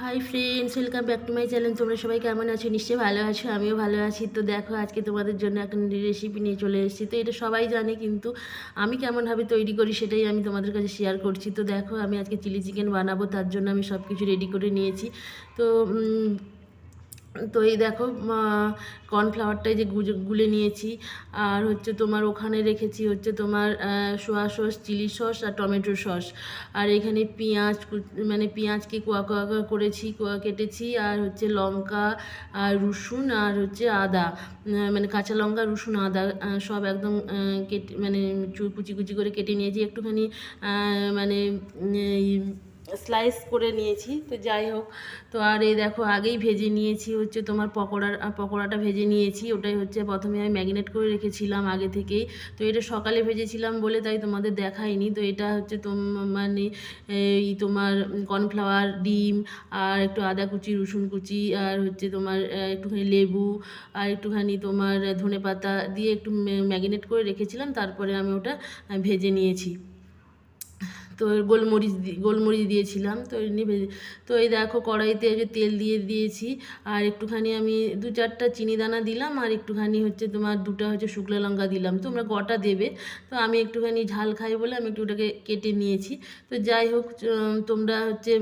Hi friends welcome back to my channel তোমরা সবাই কেমন আছো? নিশ্চয়ই ভালো আছো, আমিও ভালো আছি। তো দেখো, আজকে তোমাদের জন্য একটা রেসিপি নিয়ে চলে এসেছি। তো এটা সবাই জানে, কিন্তু আমি কেমনভাবে তৈরি করি সেটাই আমি তোমাদের কাছে শেয়ার করছি। তো দেখো, আমি আজকে চিলি চিকেন বানাবো, তার জন্য আমি সব কিছু রেডি করে নিয়েছি। তো তো এই দেখো কর্নফ্লাওয়ারটাই যে গুলে নিয়েছি। আর হচ্ছে তোমার ওখানে রেখেছি হচ্ছে তোমার সোয়া সস, চিলি সস আর টমেটো সস। আর এখানে পেঁয়াজ মানে পেঁয়াজকে কোয়া কোয়া করেছি, কোয়া কেটেছি। আর হচ্ছে লঙ্কা আর রসুন আর হচ্ছে আদা মানে কাঁচা লঙ্কা, রসুন, আদা সব একদম কেটে মানে কুচি কুচি করে কেটে নিয়েছি। একটুখানি মানে স্লাইস করে নিয়েছি তো যাই হোক। তো আর এই দেখো আগেই ভেজে নিয়েছি হচ্ছে তোমার পকোড়ার আহ, পকোড়াটা ভেজে নিয়েছি ওটাই হচ্ছে প্রথমে আমি ম্যাগনেট করে রেখেছিলাম আগে থেকেই। তো এটা সকালে ভেজেছিলাম বলে তাই তোমাদের দেখাইনি তো এটা হচ্ছে মানে এই তোমার কর্নফ্লাওয়ার ডিম আর একটু আদা কুচি রসুন কুচি আর হচ্ছে তোমার একটুখানি লেবু আর একটুখানি তোমার ধনে পাতা দিয়ে একটু ম্যাগনেট করে রেখেছিলাম তারপরে আমি ওটা ভেজে নিয়েছি। তো গোলমরিচ গোলমরিচ দিয়েছিলাম, তো এমনি তো এই দেখো কড়াইতে যে তেল দিয়ে দিয়েছি, আর একটুখানি আমি দু চারটা চিনি দানা দিলাম, আর একটুখানি হচ্ছে তোমার দুটো হচ্ছে শুকনো লঙ্কা দিলাম, তোমরা গোটা দেবে, তো আমি একটুখানি ঝাল খাই বলে আমি একটু ওটাকে কেটে নিয়েছি, তো যাই হোক তোমরা হচ্ছে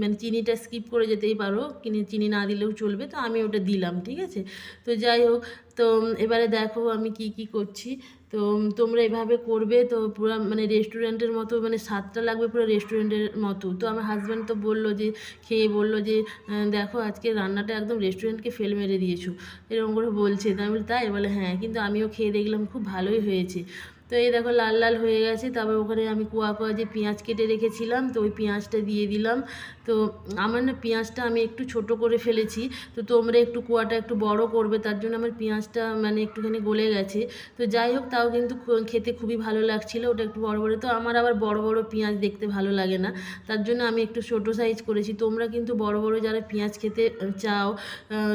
মানে চিনিটা স্কিপ করে যেতেই পারো চিনি না দিলেও চলবে, তো আমি ওটা দিলাম, ঠিক আছে? তো যাই হোক তো এবারে দেখো আমি কি কি করছি। তো তোমরা এভাবে করবে তো পুরো মানে রেস্টুরেন্টের মতো মানে স্বাদটা লাগবে পুরো রেস্টুরেন্টের মতো। তো আমার হাজব্যান্ড তো বলল যে, খেয়ে বলল যে দেখো আজকে রান্নাটা একদম রেস্টুরেন্টকে ফেল মেরে দিয়েছ। এরকম করে বলছে। তো আমি তাই? বলে হ্যাঁ কিন্তু আমিও খেয়ে দেখলাম, খুব ভালোই হয়েছে। তো এই দেখো লাল লাল হয়ে গেছে। তারপর ওখানে আমি কুয়া কুয়া যে পেঁয়াজ কেটে রেখেছিলাম, তো ওই পেঁয়াজটা দিয়ে দিলাম। তো আমার না পেঁয়াজটা আমি একটু ছোট করে ফেলেছি, তো তোমরা একটু কুয়াটা একটু বড় করবে, তার জন্য আমার পেঁয়াজটা মানে একটুখানি গলে গেছে। তো যাই হোক, তাও কিন্তু খেতে খুবই ভালো লাগছিল, ওটা একটু বড় বড়, তো আমার আবার বড় বড় পেঁয়াজ দেখতে ভালো লাগে না। তার জন্য আমি একটু ছোটো সাইজ করেছি, তোমরা কিন্তু বড় বড় যারা পেঁয়াজ খেতে চাও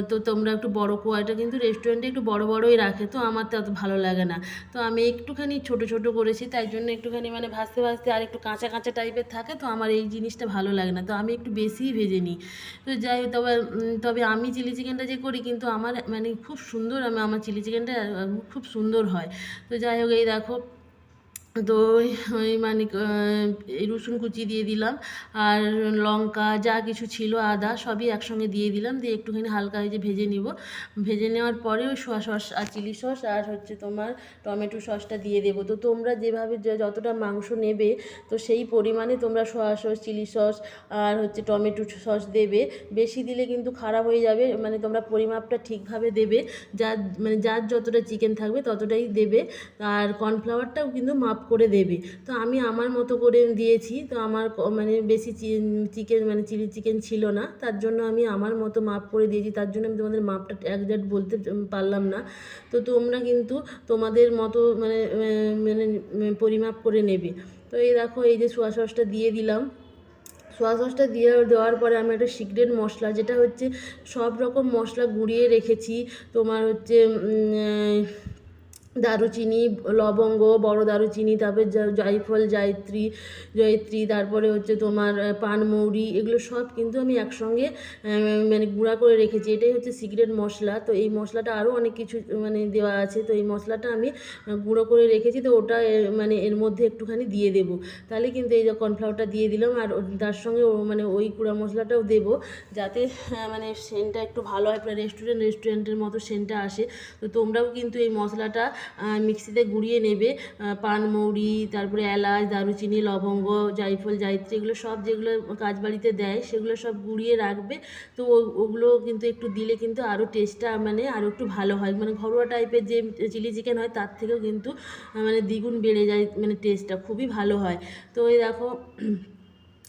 তো তোমরা একটু বড় কোয়াটা কিন্তু রেস্টুরেন্টে একটু বড় বড়ই রাখে, তো আমার তো অত ভালো লাগে না। তো আমি একটুখানি ছোট ছোট করেছি, তাই জন্য একটুখানি মানে ভাজতে ভাজতে আর একটু কাঁচা কাঁচা টাইপের থাকে, তো আমার এই জিনিসটা ভালো লাগে না। তো আমি একটু বেশিই ভেজে নিই। তো যাই তবে তবে আমি চিলি চিকেনটা যে করি কিন্তু আমার মানে খুব সুন্দর আমি, আমার চিলি চিকেনটা খুব সুন্দর হয়। তো যাই হোক, এই দেখো তো ওই- মানে রসুন কুচি দিয়ে দিলাম আর লঙ্কা যা কিছু ছিল, আদা সবই একসঙ্গে দিয়ে দিলাম, দিয়ে একটুখানি হালকা হয়ে যে ভেজে নিব। ভেজে নেওয়ার পরে ওই সোয়া সস আর চিলি সস আর হচ্ছে তোমার টমেটো সসটা দিয়ে দেবো। তো তোমরা যেভাবে যতটা মাংস নেবে, তো সেই পরিমাণে তোমরা সোয়া সস, চিলি সস আর হচ্ছে টমেটো সস দেবে। বেশি দিলে কিন্তু খারাপ হয়ে যাবে মানে তোমরা পরিমাপটা ঠিকভাবে দেবে। যার মানে যার যতটা চিকেন থাকবে ততটাই দেবে। আর কর্নফ্লাওয়ারটাও কিন্তু মাপ করে দেবে। তো আমি আমার মতো করে দিয়েছি। তো আমার মানে বেশি চিকেন মানে চিলি চিকেন ছিল না। তার জন্য আমি আমার মতো মাপ করে দিয়েছি। তার জন্য আমি তোমাদের মাপটা একজ্যাক্ট বলতে পারলাম না। তো তোমরা কিন্তু তোমাদের মতো মানে মানে পরিমাপ করে নেবে। তো এই দেখো, এই যে সোয়া সসটা দিয়ে দিলাম। সোয়া সসটা দিয়ে দেওয়ার পরে আমি একটা সিক্রেট মশলা, যেটা হচ্ছে সব রকম মশলা গুঁড়িয়ে রেখেছি। তোমার হচ্ছে দারুচিনি, লবঙ্গ, বড় দারুচিনি, তারপরে জায়ফল, জায়ত্রী, জয়ত্রী, তারপরে হচ্ছে তোমার পানমৌরি, এগুলো সব কিন্তু আমি একসঙ্গে মানে গুঁড়া করে রেখেছি। এটাই হচ্ছে সিক্রেট মশলা। তো এই মশলাটা আরও অনেক কিছু মানে দেওয়া আছে। তো এই মশলাটা আমি গুঁড়ো করে রেখেছি। তো ওটা মানে এর মধ্যে একটুখানি দিয়ে দেবো। তাহলে কিন্তু এই যে কর্নফ্লাওয়ারটা দিয়ে দিলাম, আর তার সঙ্গে মানে ওই গুঁড়া মশলাটাও দেবো। যাতে মানে সেন্টটা একটু ভালো হয় রেস্টুরেন্ট রেস্টুরেন্টের মতো সেন্টটা আসে। তো তোমরাও কিন্তু এই মশলাটা মিক্সিতে গুঁড়িয়ে নেবে। পানমৌরি, তারপরে এলাচ, দারুচিনি, লবঙ্গ জাইফল জায়ত্রী, এগুলো সব যেগুলো কাজ বাড়িতে দেয়, সেগুলো সব গুঁড়িয়ে রাখবে। তো ওগুলো কিন্তু একটু দিলে কিন্তু আরও টেস্টটা মানে আরও একটু ভালো হয়। মানে ঘরোয়া টাইপের যে চিলি চিকেন হয়, তার থেকেও কিন্তু মানে দ্বিগুণ বেড়ে যায় মানে টেস্টটা খুবই ভালো হয়। তো এই দেখো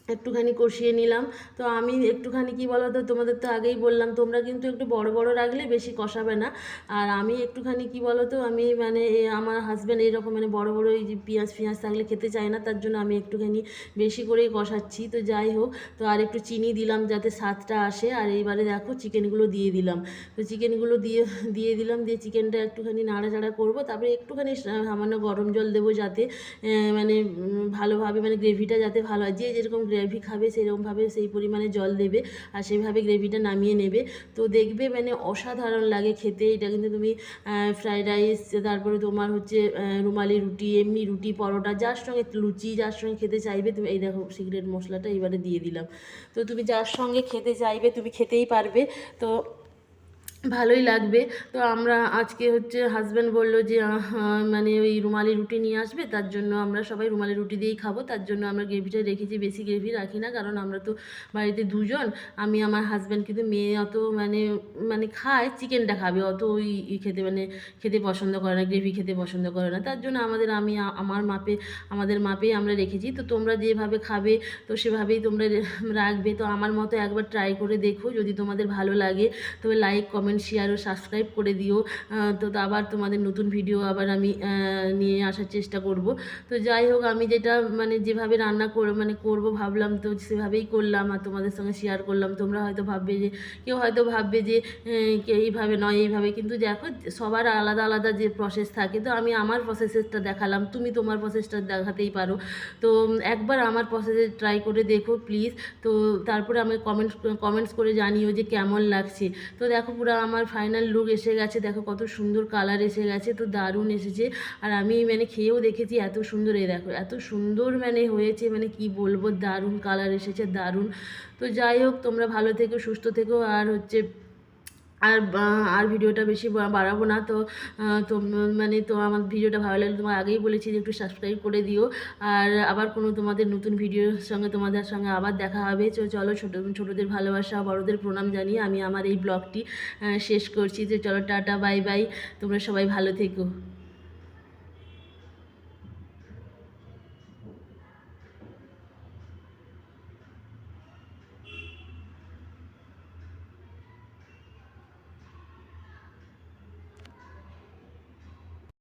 একটুখানি কষিয়ে নিলাম। তো আমি একটুখানি, কি বলো তো তোমাদের তো আগেই বললাম, তোমরা কিন্তু একটু বড় বড় রাখলে বেশি কষাবে না। আর আমি একটুখানি, কি বলো তো আমি মানে আমার হাজব্যান্ড এইরকম মানে বড় বড় এই যে পেঁয়াজ, ফিয়াজ থাকলে খেতে চায় না, তার জন্য আমি একটুখানি বেশি করেই কষাচ্ছি। তো যাই হোক, তো আর একটু চিনি দিলাম যাতে স্বাদটা আসে। আর এইবারে দেখো চিকেনগুলো দিয়ে দিলাম। তো চিকেনগুলো দিয়ে দিয়ে দিলাম, দিয়ে চিকেনটা একটুখানি নাড়াচাড়া করব। তারপরে একটুখানি সামান্য গরম জল দেবো যাতে মানে ভালোভাবে মানে গ্রেভিটা যাতে ভালো হয়। যে যেরকম গ্রেভি খাবে, সেরকমভাবে সেই পরিমাণে জল দেবে আর সেইভাবে গ্রেভিটা নামিয়ে নেবে। তো দেখবে মানে অসাধারণ লাগে খেতে। এটা কিন্তু তুমি ফ্রায়েড রাইস তারপরে তোমার হচ্ছে রুমালি রুটি, এমনি রুটি পরোটা, যার সঙ্গে লুচি, যার সঙ্গে খেতে চাইবে, তুমি, এই দেখো সিগারেট মশলাটা এবারে দিয়ে দিলাম। তো তুমি যার সঙ্গে খেতে চাইবে, তুমি খেতেই পারবে। তো ভালোই লাগবে। তো আমরা আজকে হচ্ছে হাজব্যান্ড বলল যে মানে ওই রুমালি রুটি নিয়ে আসবে, তার জন্য আমরা সবাই রুমালি রুটি দিয়েই খাব, তার জন্য আমরা গ্রেভিটা রেখেছি, বেশি গ্রেভি রাখি না, কারণ আমরা তো বাড়িতে দুজন, আমি আমার হাজব্যান্ড কিন্তু মেয়ে, অত মানে মানে খায়, চিকেনটা খাবে, অত ওই খেতে মানে খেতে পছন্দ করে না, গ্রেভি খেতে পছন্দ করে না, তার জন্য আমাদের, আমি, আমার মাপে, আমাদের মাপেই আমরা রেখেছি, তো তোমরা যেভাবে খাবে, তো সেভাবেই তোমরা রাখবে, তো আমার মতো একবার ট্রাই করে দেখো, যদি তোমাদের ভালো লাগে, তবে লাইক কমেন্ট শেয়ার ও সাবস্ক্রাইব করে দিও। তো আবার তোমাদের নতুন ভিডিও আবার আমি নিয়ে আসার চেষ্টা করব। তো যাই হোক, আমি যেটা মানে যেভাবে রান্না কর মানে করব ভাবলাম তো সেভাবেই করলাম আর তোমাদের সঙ্গে শেয়ার করলাম। তোমরা হয়তো ভাববে যে, কেউ হয়তো ভাববে যে এইভাবে নয়, এইভাবে। কিন্তু দেখো, সবার আলাদা আলাদা যে প্রসেস থাকে, তো আমি আমার প্রসেসটা দেখালাম। তুমি তোমার প্রসেসটা দেখাতেই পারো। তো একবার আমার প্রসেসে ট্রাই করে দেখো প্লিজ তো তারপরে আমি কমেন্টস কমেন্টস করে জানিও যে কেমন লাগছে। তো দেখো পুরো আমার ফাইনাল লুক এসে গেছে। দেখো কত সুন্দর কালার এসে গেছে, তো দারুণ এসেছে। আর আমি মানে খেয়েও দেখেছি এত সুন্দর, এই দেখো, এত সুন্দর মানে হয়েছে মানে কি বলব, দারুণ কালার এসেছে, দারুণ। তো যাই হোক, তোমরা ভালো থেকো, সুস্থ থেকো, আর হচ্ছে আর আর ভিডিওটা বেশি বাড়াবো না। তো তো মানে তো আমার ভিডিওটা ভালো লাগলে তোমার আগেই বলেছি যে, একটু সাবস্ক্রাইব করে দিও। আর আবার কোনো তোমাদের নতুন ভিডিওর সঙ্গে তোমাদের সঙ্গে আবার দেখা হবে। তো চলো ছোটো, ছোটোদের ভালোবাসা, বড়দের প্রণাম জানিয়ে আমি আমার এই ব্লগটি শেষ করছি। যে চলো টাটা, বাই বাই। তোমরা সবাই ভালো থেকো।